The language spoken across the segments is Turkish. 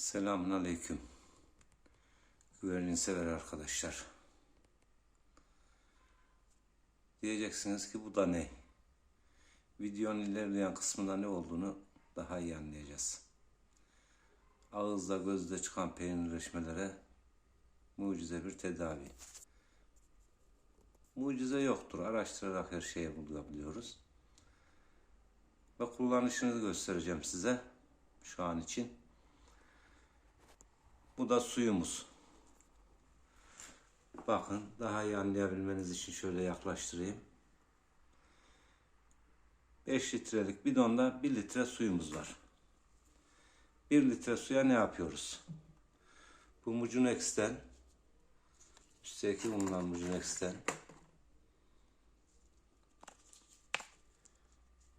Selamun Aleyküm. Güvercin sever arkadaşlar. Diyeceksiniz ki bu da ne? Videonun ilerleyen kısmında ne olduğunu daha iyi anlayacağız. Ağızda gözde çıkan peynirleşmelere mucize bir tedavi. Mucize yoktur. Araştırarak her şeye bulabiliyoruz. Ve kullanışını göstereceğim size şu an için. Bu da suyumuz. Bakın daha iyi anlayabilmeniz için şöyle yaklaştırayım. 5 litrelik bidonda 1 litre suyumuz var. 1 litre suya ne yapıyoruz? Bu Mucunex'ten üstteki bulunan Mucunex'ten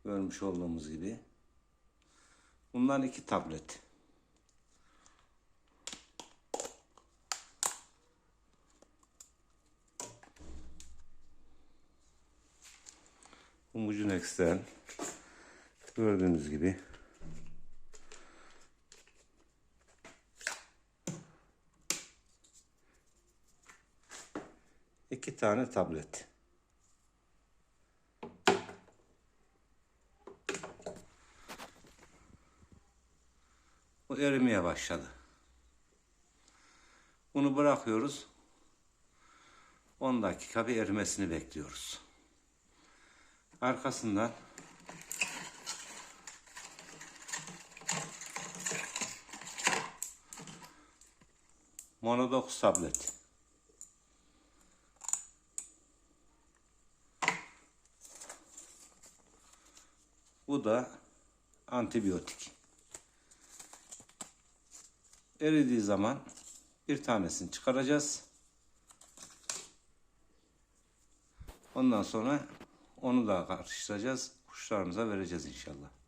görmüş olduğumuz gibi bundan iki tablet. Bu Mucunex'ten gördüğünüz gibi iki tane tablet. Bu erimeye başladı. Bunu bırakıyoruz. 10 dakika bir erimesini bekliyoruz. Arkasından Monodox tablet. Bu da antibiyotik. Eridiği zaman bir tanesini çıkaracağız. Ondan sonra onu da karıştıracağız. Kuşlarımıza vereceğiz inşallah.